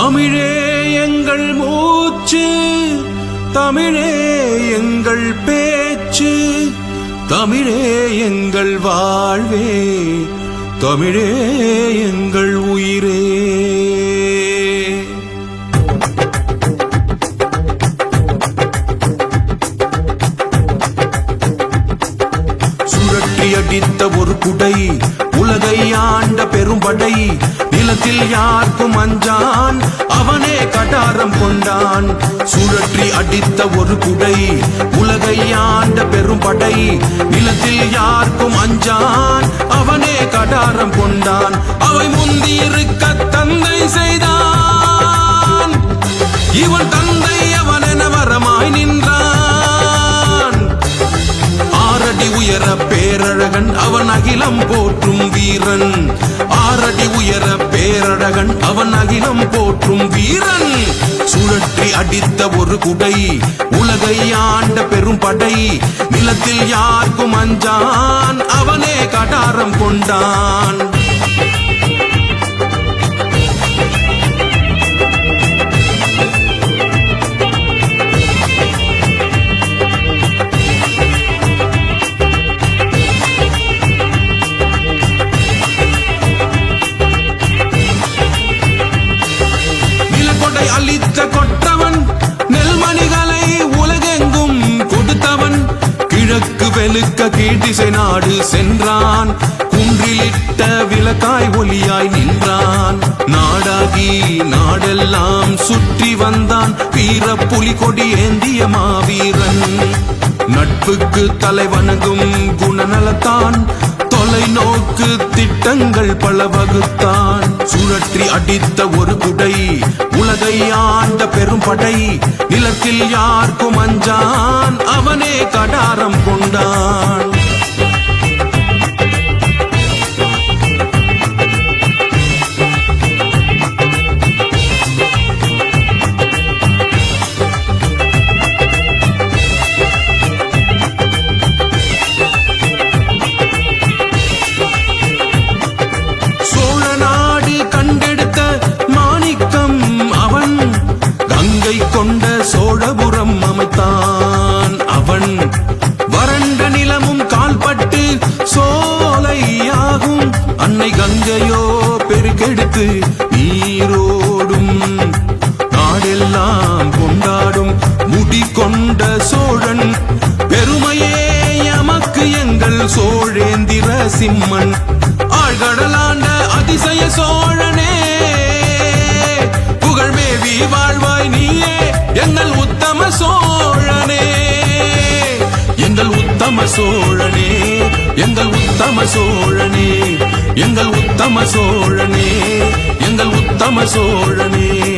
தமிழே எங்கள் மூச்சு தமிழே எங்கள் பேச்சு தமிழே எங்கள் வாழ்வே தமிழே எங்கள் உயிரே. ஒரு குடை உலகை ஆண்ட பெரும்படை நிலத்தில் யாருக்கும் அஞ்சான் அவனே கடாரம் கொண்டான். சுழற்றி அடித்த ஒரு குடை உலகை ஆண்ட பெரும்படை நிலத்தில் யாருக்கும் அஞ்சான் அவனே கடாரம் கொண்டான். அவை முந்தி இருக்க ஆறடி உயர பேரழகன் அவன் அகிலம் போற்றும் வீரன். ஆறடி உயர பேரழகன் அவன் அகிலம் போற்றும் வீரன். சுழற்றி அடித்த ஒரு குடை உலகை ஆண்ட பெரும் படை. நிலத்தில் யாருக்கும் அஞ்சான் அவனே கடாரம் கொண்டான். அளித்த கொட்டவன் நெல்மணிகளை உலகெங்கும் கொடுத்தவன். கிழக்கு வெளுக்க கீழ்திசை நாடு சென்றான். குன்றிலிட்ட விளக்காய் ஒளியாய் நின்றான். நாடாகி நாடெல்லாம் சுற்றி வந்தான். வீர புலி கொடி ஏந்திய மாவீரன். நட்புக்கு தலைவணங்கும் குணநலத்தான். தொலைநோக்கு திட்டங்கள் பல வகுத்தான் சுழற்றி அடித்த ஒரு குடை உலகை ஆண்ட பெரும் படை. நிலத்தில் யாருக்கும் அஞ்சான் அவனே கடாரம் கொண்டான். அவன் வறண்ட நிலமும் கால்பட்டு சோலையாகும். அன்னை கங்கையோ பெருக்கெடுத்து நீரோடும் நாடெல்லாம் கொண்டாடும் முடி கொண்ட சோழன். பெருமையே எமக்கு எங்கள் சோழேந்திர சிம்மன். ஆழ்கடலாண்ட அதிசய சோழனே. புகழ்மேவி வாழ் சோழனே எங்கள் உத்தம சோழனே எங்கள் உத்தம சோழனே எங்கள் உத்தம சோழனே.